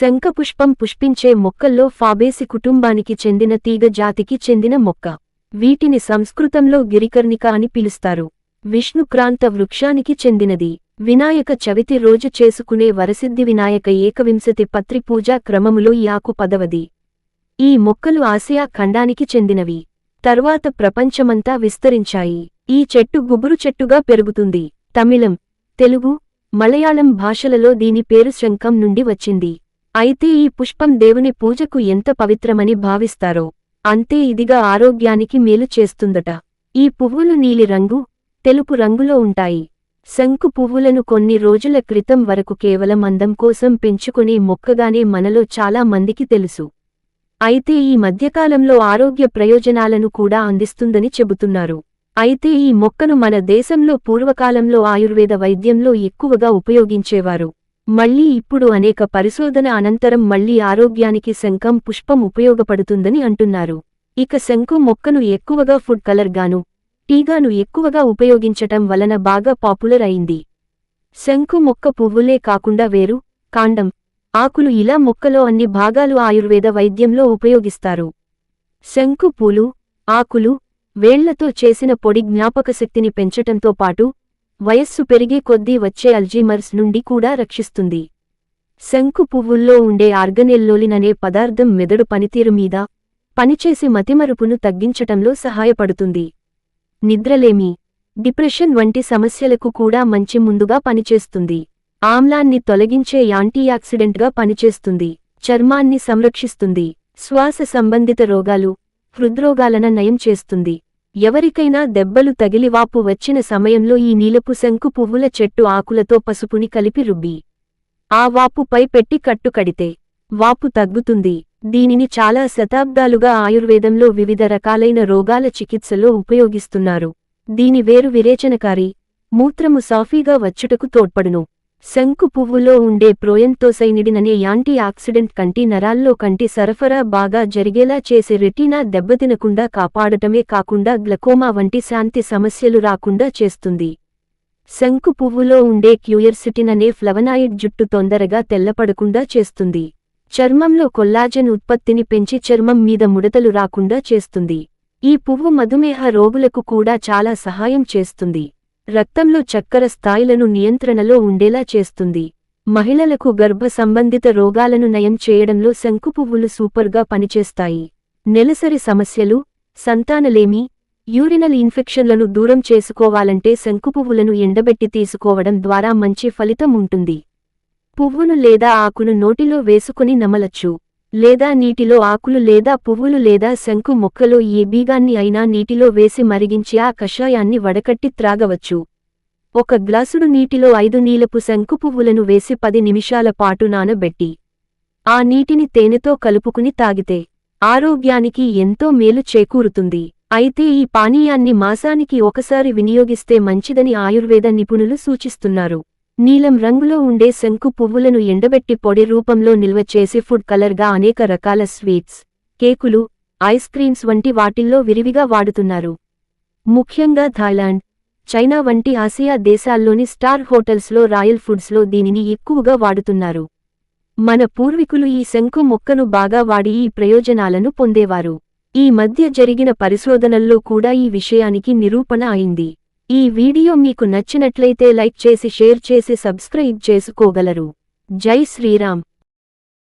శంఖపుష్పం పుష్పించే మొక్కల్లో ఫాబేసి కుటుంబానికి చెందిన తీగ జాతికి చెందిన మొక్క. వీటిని సంస్కృతంలో గిరికర్ణిక అని పిలుస్తారు. విష్ణుక్రాంత వృక్షానికి చెందినది. వినాయక చవితి రోజు చేసుకునే వరసిద్ధి వినాయక ఏకవింశతి పత్రి పూజా క్రమములో యాకు పదవది. ఈ మొక్కలు ఆసియా ఖండానికి చెందినవి. తర్వాత ప్రపంచమంతా విస్తరించాయి. ఈ చెట్టు గుబురు చెట్టుగా పెరుగుతుంది. తమిళం తెలుగు మలయాళం భాషలలో దీని పేరు శంఖం నుండి వచ్చింది. అయితే ఈ పుష్పం దేవుని పూజకు ఎంత పవిత్రమని భావిస్తారో అంతే ఇదిగా ఆరోగ్యానికి మేలు చేస్తుందట. ఈ పువ్వులు నీలి రంగు తెలుపు రంగులో ఉంటాయి. శంకు పువ్వులను కొన్ని రోజుల క్రితం వరకు కేవలం అందం కోసం పెంచుకునే మొక్కగానే మనలో చాలా మందికి తెలుసు. అయితే ఈ మధ్యకాలంలో ఆరోగ్య ప్రయోజనాలను కూడా అందిస్తుందని చెబుతున్నారు. అయితే ఈ మొక్కను మన దేశంలో పూర్వకాలంలో ఆయుర్వేద వైద్యంలో ఎక్కువగా ఉపయోగించేవారు. మళ్ళీ ఇప్పుడు అనేక పరిశోధన అనంతరం మళ్ళీ ఆరోగ్యానికి శంఖం పుష్పం ఉపయోగపడుతుందని అంటున్నారు. ఇక శంకు మొక్కను ఎక్కువగా ఫుడ్ కలర్ గాను టీగాను ఎక్కువగా ఉపయోగించటం వలన బాగా పాపులర్ అయింది. శంకు మొక్క పువ్వులే కాకుండా వేరు కాండం ఆకులు ఇలా మొక్కలో అన్ని భాగాలు ఆయుర్వేద వైద్యంలో ఉపయోగిస్తారు. శంకు పూలు ఆకులు వేళ్ళతో చేసిన పొడి జ్ఞాపకశక్తిని పెంచటంతో పాటు వయస్సు పెరిగే కొద్దీ వచ్చే అల్జీమర్స్ నుండి కూడా రక్షిస్తుంది. శంకు పువ్వుల్లో ఉండే ఆర్గనెల్లోలిన్ అనే పదార్థం మెదడు పనితీరు మీద పనిచేసి మతిమరుపును తగ్గించటంలో సహాయపడుతుంది. నిద్రలేమి డిప్రెషన్ వంటి సమస్యలకు కూడా మంచి ముందుగా పనిచేస్తుంది. ఆమ్లాన్ని తొలగించే యాంటీయాక్సిడెంట్గా పనిచేస్తుంది. చర్మాన్ని సంరక్షిస్తుంది. శ్వాస సంబంధిత రోగాలు హృద్రోగాలన నయం చేస్తుంది. ఎవరికైనా దెబ్బలు తగిలివాపు వచ్చిన సమయంలో ఈ నీలపు శంకు పువ్వుల చెట్టు ఆకులతో పసుపుని కలిపి రుబ్బి ఆ వాపుపై పెట్టి కట్టు కడితే వాపు తగ్గుతుంది. దీనిని చాలా శతాబ్దాలుగా ఆయుర్వేదంలో వివిధ రకాలైన రోగాల చికిత్సలో ఉపయోగిస్తున్నారు. దీని వేరు విరేచనకారి మూత్రము సాఫీగా వచ్చుటకు తోడ్పడును. శంకు పువ్వులో ఉండే ప్రోయంతోసైనిడిననే యాంటీ ఆక్సిడెంట్ కంటి నరాల్లో కంటి సరఫరా బాగా జరిగేలా చేసే రెటీనా దెబ్బతినకుండా కాపాడటమే కాకుండా గ్లకోమా వంటి శాంతి సమస్యలు రాకుండా చేస్తుంది. శంకు పువ్వులో ఉండే క్యూయర్సిటిన్ అనే ఫ్లవనాయిడ్ జుట్టు తొందరగా తెల్లపడకుండా చేస్తుంది. చర్మంలో కొల్లాజెన్ ఉత్పత్తిని పెంచి చర్మం మీద ముడతలు రాకుండా చేస్తుంది. ఈ పువ్వు మధుమేహ రోగులకు కూడా చాలా సహాయం చేస్తుంది. రక్తంలో చక్కెర స్థాయిలను నియంత్రణలో ఉండేలా చేస్తుంది. మహిళలకు గర్భ సంబంధిత రోగాలను నయం చేయడంలో శంకుపువ్వులు సూపర్గా పనిచేస్తాయి. నెలసరి సమస్యలు సంతానలేమి యూరినల్ ఇన్ఫెక్షన్లను దూరం చేసుకోవాలంటే శంకుపువ్వులను ఎండబెట్టి తీసుకోవడం ద్వారా మంచి ఫలితం ఉంటుంది. పువ్వును లేదా ఆకును నోటిలో వేసుకుని నమలచ్చు. లేదా నీటిలో ఆకులు లేదా పువ్వులు లేదా శంకు మొక్కలో ఏ బీగాన్ని అయినా నీటిలో వేసి మరిగించి ఆ కషాయాన్ని వడకట్టి త్రాగవచ్చు. ఒక గ్లాసుడు నీటిలో ఐదు నీలపు శంకు పువ్వులను వేసి పది నిమిషాల పాటు నానబెట్టి ఆ నీటిని తేనెతో కలుపుకుని తాగితే ఆరోగ్యానికి ఎంతో మేలు చేకూరుతుంది. అయితే ఈ పానీయాన్ని మాసానికి ఒకసారి వినియోగిస్తే మంచిదని ఆయుర్వేద నిపుణులు సూచిస్తున్నారు. నీలం రంగులో ఉండే శంకు పువ్వులను ఎండబెట్టి పొడి రూపంలో నిల్వ చేసి ఫుడ్ కలర్గా అనేక రకాల స్వీట్స్ కేకులు ఐస్ క్రీమ్స్ వంటి వాటిల్లో విరివిగా వాడుతున్నారు. ముఖ్యంగా థాయిలాండ్ చైనా వంటి ఆసియా దేశాల్లోని స్టార్ హోటల్స్లో రాయల్ ఫుడ్స్లో దీనిని ఎక్కువగా వాడుతున్నారు. మన పూర్వీకులు ఈ శంకు మొక్కను బాగా వాడి ఈ ప్రయోజనాలను పొందేవారు. ఈ మధ్య జరిగిన పరిశోధనల్లో కూడా ఈ విషయానికి నిరూపణ అయింది. ఈ వీడియో మీకు నచ్చినట్లయితే లైక్ చేసి షేర్ చేసి సబ్స్క్రైబ్ చేసుకోగలరు. జై శ్రీరామ్.